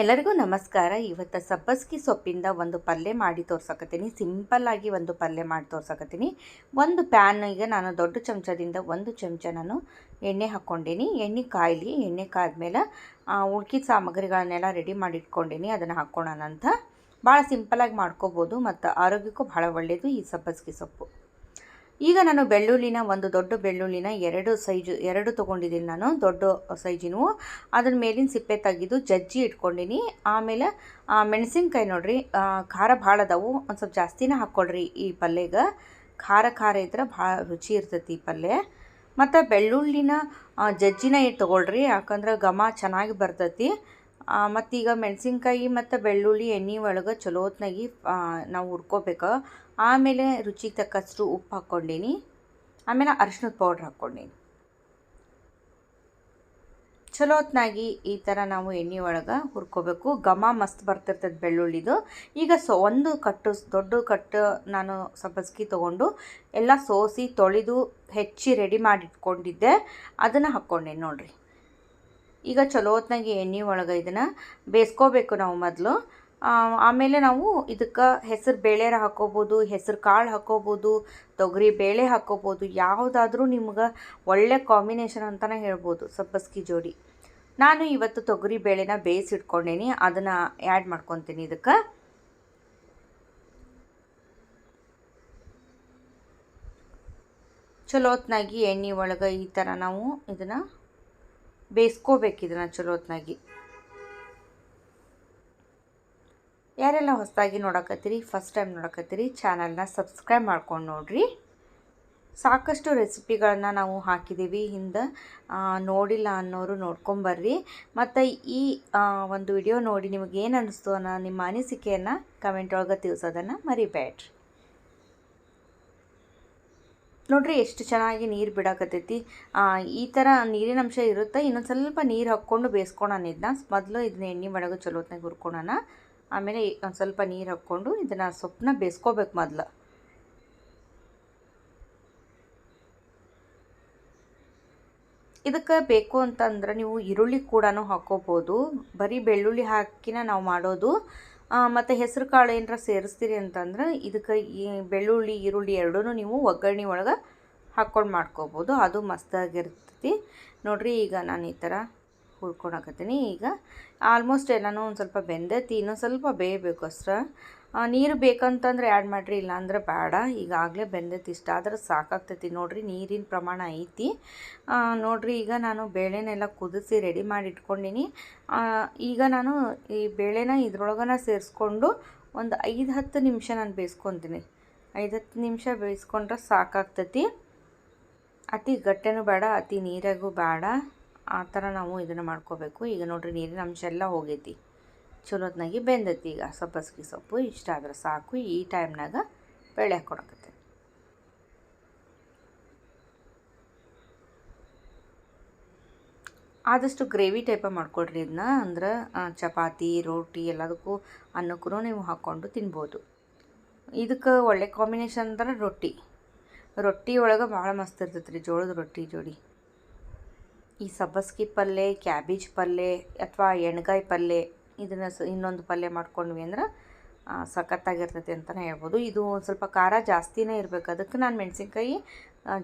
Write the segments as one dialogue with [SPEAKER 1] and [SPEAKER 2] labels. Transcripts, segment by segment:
[SPEAKER 1] ಎಲ್ಲರಿಗೂ ನಮಸ್ಕಾರ. ಇವತ್ತು ಸಬ್ಬಸ್ಗಿ ಸೊಪ್ಪಿಂದ ಒಂದು ಪಲ್ಯ ಮಾಡಿ ತೋರ್ಸಕತ್ತೀನಿ. ಸಿಂಪಲ್ಲಾಗಿ ಒಂದು ಪಲ್ಯ ಮಾಡಿ ತೋರ್ಸಕತ್ತೀನಿ. ಒಂದು ಪ್ಯಾನ್ ಈಗ ನಾನು ದೊಡ್ಡ ಚಮಚದಿಂದ ಒಂದು ಚಮಚ ನಾನು ಎಣ್ಣೆ ಹಾಕ್ಕೊಂಡೀನಿ. ಎಣ್ಣೆ ಕಾಯಲಿ, ಎಣ್ಣೆ ಕಾದ್ಮೇಲೆ ಉಳ್ಕಿದ ಸಾಮಗ್ರಿಗಳನ್ನೆಲ್ಲ ರೆಡಿ ಮಾಡಿ ಇಟ್ಕೊಂಡೀನಿ. ಅದನ್ನು ಹಾಕ್ಕೊಳ್ಳೋಣ ಅಂತ. ಭಾಳ ಸಿಂಪಲಾಗಿ ಮಾಡ್ಕೋಬೋದು ಮತ್ತು ಆರೋಗ್ಯಕ್ಕೂ ಭಾಳ ಒಳ್ಳೆಯದು ಈ ಸಬ್ಬಸ್ಗಿ ಸೊಪ್ಪು. ಈಗ ನಾನು ಬೆಳ್ಳುಳ್ಳಿನ, ಒಂದು ದೊಡ್ಡ ಬೆಳ್ಳುಳ್ಳಿನ ಎರಡು ಸೈಜು ಎರಡು ತೊಗೊಂಡಿದ್ದೀನಿ ನಾನು, ದೊಡ್ಡ ಸೈಜಿನವು ಅದ್ರ ಮೇಲಿನ ಸಿಪ್ಪೆ ತೆಗೆದು ಜಜ್ಜಿ ಇಟ್ಕೊಂಡಿನಿ. ಆಮೇಲೆ ಮೆಣಸಿನ್ಕಾಯಿ ನೋಡ್ರಿ ಖಾರ ಭಾಳ ಅದಾವು. ಒಂದು ಸ್ವಲ್ಪ ಜಾಸ್ತಿನೇ ಹಾಕ್ಕೊಳ್ರಿ ಈ ಪಲ್ಯಗೆ. ಖಾರ ಖಾರ ಇದ್ರೆ ಭಾಳ ರುಚಿ ಇರ್ತೈತಿ ಈ ಪಲ್ಯ. ಮತ್ತು ಬೆಳ್ಳುಳ್ಳಿನ ಜಜ್ಜಿನ ತೊಗೊಳ್ರಿ, ಯಾಕಂದ್ರೆ ಘಮ ಚೆನ್ನಾಗಿ ಬರ್ತೈತಿ. ಮತ್ತೀಗ ಮೆಣಸಿನ್ಕಾಯಿ ಮತ್ತು ಬೆಳ್ಳುಳ್ಳಿ ಎಣ್ಣೆ ಒಳಗೆ ಚಲೋ ಹೊತ್ನಾಗಿ ನಾವು ಹುರ್ಕೋಬೇಕು. ಆಮೇಲೆ ರುಚಿಗೆ ತಕ್ಕಷ್ಟು ಉಪ್ಪು ಹಾಕ್ಕೊಂಡೀನಿ. ಆಮೇಲೆ ಅರಿಶಿನದ ಪೌಡ್ರ್ ಹಾಕ್ಕೊಂಡೀನಿ. ಚಲೋತ್ನಾಗಿ ಈ ಥರ ನಾವು ಎಣ್ಣೆ ಒಳಗೆ ಹುರ್ಕೋಬೇಕು. ಘಮ ಮಸ್ತ್ ಬರ್ತಿರ್ತದೆ ಬೆಳ್ಳುಳ್ಳಿದು. ಈಗ ಸೊ, ಒಂದು ಕಟ್ಟು ದೊಡ್ಡ ಕಟ್ಟು ನಾನು ಸಬ್ಬಸ್ಗಿ ತೊಗೊಂಡು ಎಲ್ಲ ಸೋಸಿ ತೊಳೆದು ಹೆಚ್ಚಿ ರೆಡಿ ಮಾಡಿ ಇಟ್ಕೊಂಡಿದ್ದೆ ಅದನ್ನು ಹಾಕ್ಕೊಂಡೆ ನೋಡಿರಿ. ಈಗ ಚಲೋ ಹೊತ್ನಾಗೆ ಎಣ್ಣೆ ಒಳಗೆ ಇದನ್ನು ಬೇಯಿಸ್ಕೋಬೇಕು ನಾವು ಮೊದಲು. ಆಮೇಲೆ ನಾವು ಇದಕ್ಕೆ ಹೆಸರು ಬೇಳೆರ ಹಾಕೋಬೋದು, ಹೆಸರು ಕಾಳು ಹಾಕೋಬೋದು, ತೊಗರಿ ಬೇಳೆ ಹಾಕೋಬೋದು, ಯಾವುದಾದ್ರೂ ನಿಮ್ಗೆ ಒಳ್ಳೆ ಕಾಂಬಿನೇಷನ್ ಅಂತಲೇ ಹೇಳ್ಬೋದು ಸಬ್ಬಸ್ಗಿ ಜೋಡಿ. ನಾನು ಇವತ್ತು ತೊಗರಿ ಬೇಳೆನ ಬೇಯಿಸಿಟ್ಕೊಂಡೇನಿ, ಅದನ್ನು ಆ್ಯಡ್ ಮಾಡ್ಕೊತೀನಿ ಇದಕ್ಕೆ. ಚಲೋತ್ನಾಗಿ ಎಣ್ಣೆ ಒಳಗೆ ಈ ಥರ ನಾವು ಇದನ್ನು ಬೇಯಿಸ್ಕೋಬೇಕು ಇದನ್ನು ಚಲೋ ಯಾರೆಲ್ಲ ಹೊಸದಾಗಿ ನೋಡಕತ್ತೀರಿ ಫಸ್ಟ್ ಟೈಮ್ ನೋಡಕತ್ತೀರಿ ಚಾನಲ್ನ ಸಬ್ಸ್ಕ್ರೈಬ್ ಮಾಡ್ಕೊಂಡು ನೋಡಿರಿ. ಸಾಕಷ್ಟು ರೆಸಿಪಿಗಳನ್ನ ನಾವು ಹಾಕಿದ್ದೀವಿ ಹಿಂದೆ ನೋಡಿಲ್ಲ ಅನ್ನೋರು ನೋಡ್ಕೊಂಬರ್ರಿ. ಮತ್ತು ಈ ಒಂದು ವಿಡಿಯೋ ನೋಡಿ ನಿಮಗೇನು ಅನ್ನಿಸ್ತು ಅನ್ನೋ ನಿಮ್ಮ ಅನಿಸಿಕೆಯನ್ನು ಕಮೆಂಟ್ ಒಳಗೆ ತಿಳಿಸೋದನ್ನು ಮರಿಬೇಡ್ರಿ ನೋಡ್ರಿ ಎಷ್ಟು ಚೆನ್ನಾಗಿ ನೀರು ಬಿಡಕತ್ತೈತಿ. ಈ ಥರ ನೀರಿನ ಅಂಶ ಇರುತ್ತೆ. ಇನ್ನೊಂದು ಸ್ವಲ್ಪ ನೀರು ಹಾಕ್ಕೊಂಡು ಬೇಯಿಸ್ಕೊಳೋಣ ಇದನ್ನ ಮೊದಲು ಇದನ್ನ ಎಣ್ಣೆ ಒಳಗೆ ಚಲೋತ್ನಾಗ ಹುರ್ಕೊಳೋಣ. ಆಮೇಲೆ ಒಂದು ಸ್ವಲ್ಪ ನೀರು ಹಾಕ್ಕೊಂಡು ಇದನ್ನು ಸೊಪ್ಪನ್ನ ಬೇಯಿಸ್ಕೋಬೇಕು ಮೊದಲು. ಇದಕ್ಕೆ ಬೇಕು ಅಂತಂದ್ರೆ ನೀವು ಈರುಳ್ಳಿ ಕೂಡ ಹಾಕೋಬೋದು. ಬರೀ ಬೆಳ್ಳುಳ್ಳಿ ಹಾಕಿನ ನಾವು ಮಾಡೋದು. ಮತ್ತು ಹೆಸರು ಕಾಳು ಏನಾರ ಸೇರಿಸ್ತೀರಿ ಅಂತಂದ್ರೆ ಇದಕ್ಕೆ ಈ ಬೆಳ್ಳುಳ್ಳಿ, ಈರುಳ್ಳಿ ಎರಡೂ ನೀವು ಒಗ್ಗರಣೆ ಒಳಗೆ ಹಾಕ್ಕೊಂಡು ಮಾಡ್ಕೋಬೋದು. ಅದು ಮಸ್ತಾಗಿರ್ತೈತಿ ನೋಡಿರಿ ಈಗ ನಾನು ಈ ಥರ ಹುರ್ಕೊಳಕತ್ತೀನಿ ಈಗ ಆಲ್ಮೋಸ್ಟ್ ಎಲ್ಲನೂ ಒಂದು ಸ್ವಲ್ಪ ಬೆಂದೈತಿ ಇನ್ನೊಂದು ಸ್ವಲ್ಪ ಬೇಯಬೇಕು ಅಷ್ಟ್ರ ನೀರು ಬೇಕಂತಂದ್ರೆ ಆ್ಯಡ್ ಮಾಡಿರಿ, ಇಲ್ಲಾಂದ್ರೆ ಬೇಡ ಈಗಾಗಲೇ ಬೆಂದೈತಿ ಇಷ್ಟ ಆದ್ರೆ ಸಾಕಾಗ್ತೈತಿ ನೋಡಿರಿ, ನೀರಿನ ಪ್ರಮಾಣ ಐತಿ. ನೋಡಿರಿ, ಈಗ ನಾನು ಬೇಳೆನೆಲ್ಲ ಕುದಿಸಿ ರೆಡಿ ಮಾಡಿ ಇಟ್ಕೊಂಡಿನಿ. ಈಗ ನಾನು ಈ ಬೇಳೆನ ಇದ್ರೊಳಗನ ಸೇರಿಸ್ಕೊಂಡು ಒಂದು ಐದು ಹತ್ತು ನಿಮಿಷ ನಾನು ಬೇಯಿಸ್ಕೊತೀನಿ. ಐದು ಹತ್ತು ನಿಮಿಷ ಬೇಯಿಸ್ಕೊಂಡ್ರೆ ಸಾಕಾಗ್ತೈತಿ. ಅತಿ ಗಟ್ಟೆನೂ ಬೇಡ ಅತಿ ನೀರಾಗೂ ಬೇಡ ಆ ಥರ ನಾವು ಇದನ್ನು ಮಾಡ್ಕೋಬೇಕು. ಈಗ ನೋಡಿರಿ ನೀರಿನ ಅಂಶ ಎಲ್ಲ ಹೋಗೈತಿ. ಚಲೋತ್ನಾಗಿ ಬೆಂದೈತಿ ಈಗ. ಸಬ್ಬಸ್ಗಿ ಸೊಪ್ಪು, ಇಷ್ಟ ಆದ್ರೆ ಸಾಕು. ಈ ಟೈಮ್ನಾಗ ಬೆಳೆ ಹಾಕ್ಕೊಡಕತ್ತೆ ಆದಷ್ಟು ಗ್ರೇವಿ ಟೈಪ ಮಾಡ್ಕೊಳ್ರಿ ಇದನ್ನ ಅಂದ್ರೆ ಚಪಾತಿ, ರೋಟಿ ಎಲ್ಲದಕ್ಕೂ ಅನ್ನಕ್ಕೂ ನೀವು ಹಾಕ್ಕೊಂಡು ತಿನ್ಬೋದು. ಇದಕ್ಕೆ ಒಳ್ಳೆ ಕಾಂಬಿನೇಷನ್ ಅಂದ್ರೆ ರೊಟ್ಟಿ. ರೊಟ್ಟಿ ಒಳಗೆ ಭಾಳ ಮಸ್ತ್ ಇರ್ತೈತೆ ರೀ ಜೋಳದ ರೊಟ್ಟಿ ಜೋಡಿ. ಈ ಸಬ್ಬಸ್ಗಿ ಪಲ್ಯ ಕ್ಯಾಬೇಜ್ ಪಲ್ಯ ಅಥವಾ ಎಣ್ಗಾಯಿ ಪಲ್ಯ ಇದನ್ನು ಸ ಇನ್ನೊಂದು ಪಲ್ಯ ಮಾಡ್ಕೊಂಡ್ವಿ ಅಂದ್ರೆ ಸಖತ್ತಾಗಿರ್ತೈತಿ ಅಂತಲೇ ಹೇಳ್ಬೋದು. ಇದು ಒಂದು ಸ್ವಲ್ಪ ಖಾರ ಜಾಸ್ತಿನೇ ಇರಬೇಕು. ಅದಕ್ಕೆ ನಾನು ಮೆಣಸಿನ್ಕಾಯಿ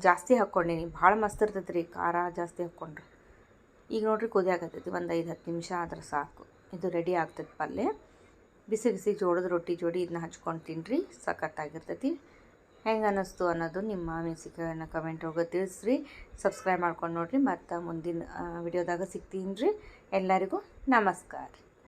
[SPEAKER 1] ಜಾಸ್ತಿ ಹಾಕ್ಕೊಂಡೀನಿ. ಭಾಳ ಮಸ್ತ್ ಇರ್ತೈತೆ ರೀ ಖಾರ ಜಾಸ್ತಿ ಹಾಕ್ಕೊಂಡ್ರೆ. ಈಗ ನೋಡ್ರಿ ಆಗತ್ತೈತಿ ಒಂದು ಐದು ಹತ್ತು ನಿಮಿಷ ಆದ್ರೆ ಸಾಕು. ಇದು ರೆಡಿ ಆಗ್ತೈತೆ ಪಲ್ಯ ಬಿಸಿ ಬಿಸಿ ಜೋಡದ ರೊಟ್ಟಿ ಜೋಡಿ ಇದನ್ನ ಹಚ್ಕೊಂಡು ತಿನ್ನಿರಿ ಸಖತ್ತಾಗಿರ್ತೈತಿ. ಹೆಂಗೆ ಅನ್ನಿಸ್ತು ಅನ್ನೋದು ನಿಮ್ಮ ಅನಿಸಿಕೆಯನ್ನು ಕಮೆಂಟ್ ಒಳಗೆ ತಿಳಿಸ್ರಿ. ಸಬ್ಸ್ಕ್ರೈಬ್ ಮಾಡ್ಕೊಂಡು ನೋಡಿರಿ. ಮತ್ತು ಮುಂದಿನ ವಿಡಿಯೋದಾಗ ಸಿಗ್ತೀನಿ ರೀ. ಎಲ್ಲರಿಗೂ ನಮಸ್ಕಾರ.